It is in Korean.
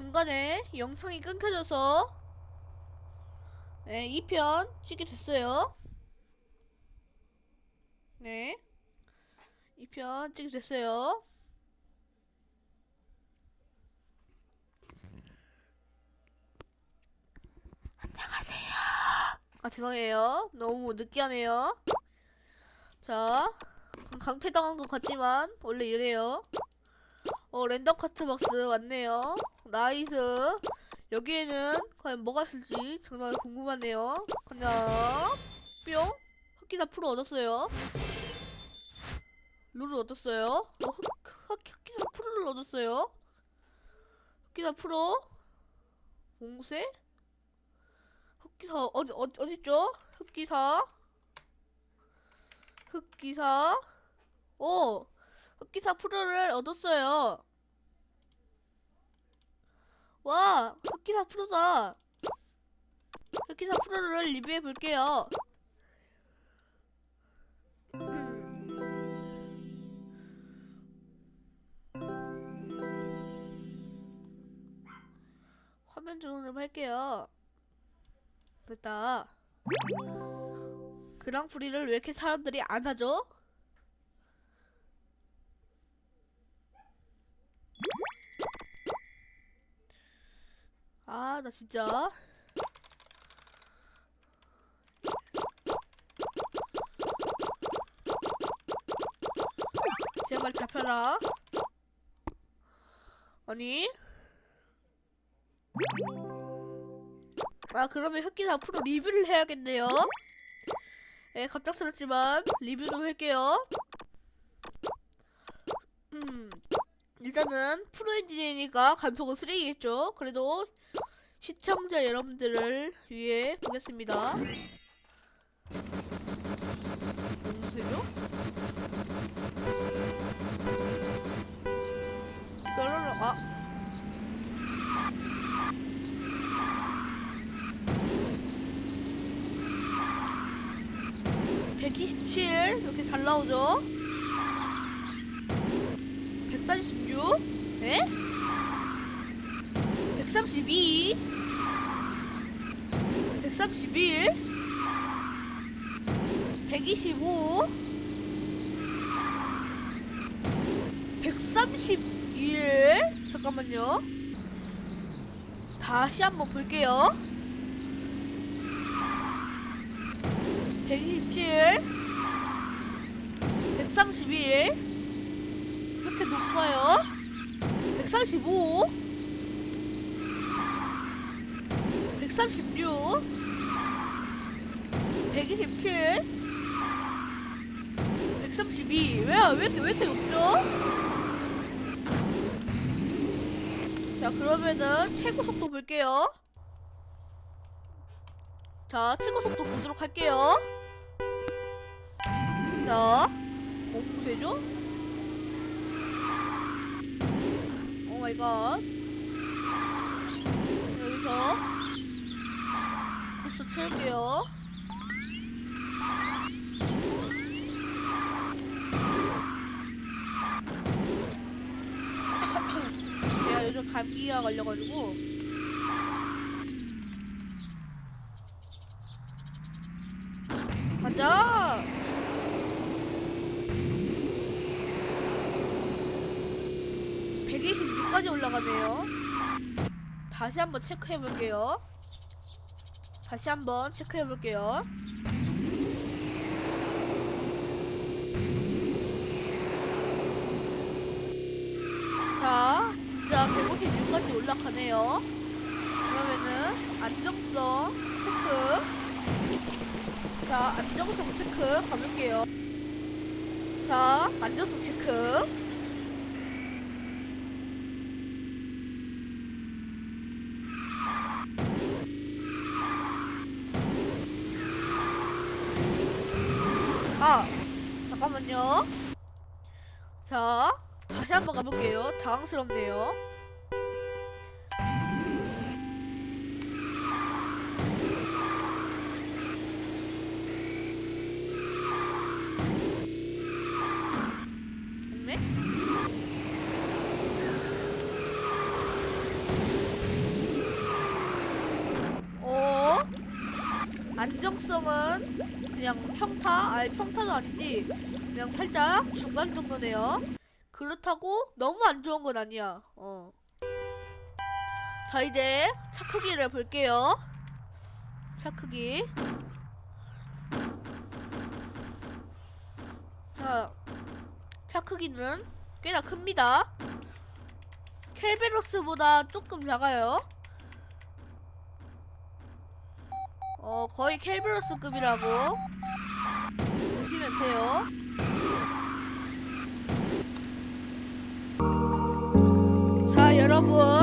중간에 영상이 끊겨져서 네, 2편 찍게 됐어요. 네. 2편 찍게 됐어요. 안녕하세요. 아, 죄송해요. 너무 느끼하네요. 자, 강- 강퇴당한 것 같지만, 원래 이래요. 어, 랜덤 카트 박스 왔네요. 나이스. 여기에는 과연 뭐가 있을지 정말 궁금하네요. 그냥, 뿅. 흑기사 프로 얻었어요. 룰을 얻었어요. 어, 흑, 흑, 흑기사 프로를 얻었어요. 흑기사 프로. 봉쇄? 흑기사, 어디, 어디, 어딨죠? 흑기사. 흑기사. 오! 흑기사 프로를 얻었어요. 와! 흑기사 프로다. 흑기사 프로를 리뷰해 볼게요. 화면 조정을 할게요. 됐다. 그랑프리를 왜 이렇게 사람들이 안 하죠? 아, 나 진짜. 제발 잡혀라. 아니. 아, 그러면 흑기사 앞으로 리뷰를 해야겠네요. 예, 갑작스럽지만 리뷰 좀 할게요. 음, 일단은 프로엔진이니까 간폭은 쓰레기겠죠. 그래도 시청자 여러분들을 위해 보겠습니다. 무슨요? 별로로 아. (127) 이렇게 잘 나오죠 (136) 에? (132) 131 125 131 잠깐만요. 다시 한번 볼게요. 127 131 이렇게 높아요. 135 136 127 132 왜, 왜 이렇게 왜 이렇게 높죠? 자 그러면은 최고 속도 볼게요 자 최고 속도 보도록 할게요 자 어? 되죠? 오 마이 갓 여기서 채울게요. 제가 요즘 감기가 걸려가지고 가자. (126까지) 올라가네요 다시 한번 체크해 볼게요 다시 한번 체크해 볼게요. 자, 진짜 156까지 올라가네요. 그러면은 안정성 체크. 자, 안정성 체크 가볼게요. 자, 안정성 체크. 아 잠깐만요. 자 다시 한번 가볼게요. 당황스럽네요. 네? 어? 안정성은 그냥 평타 아니 평타도 아니지 그냥 살짝 중간 정도네요 그렇다고 너무 안 좋은 건 아니야 어. 자 이제 차 크기를 볼게요 차 크기 자, 차 크기는 꽤나 큽니다. 켈베로스보다 조금 작아요. 어, 거의 켈베로스급이라고 보시면 돼요. 자, 여러분.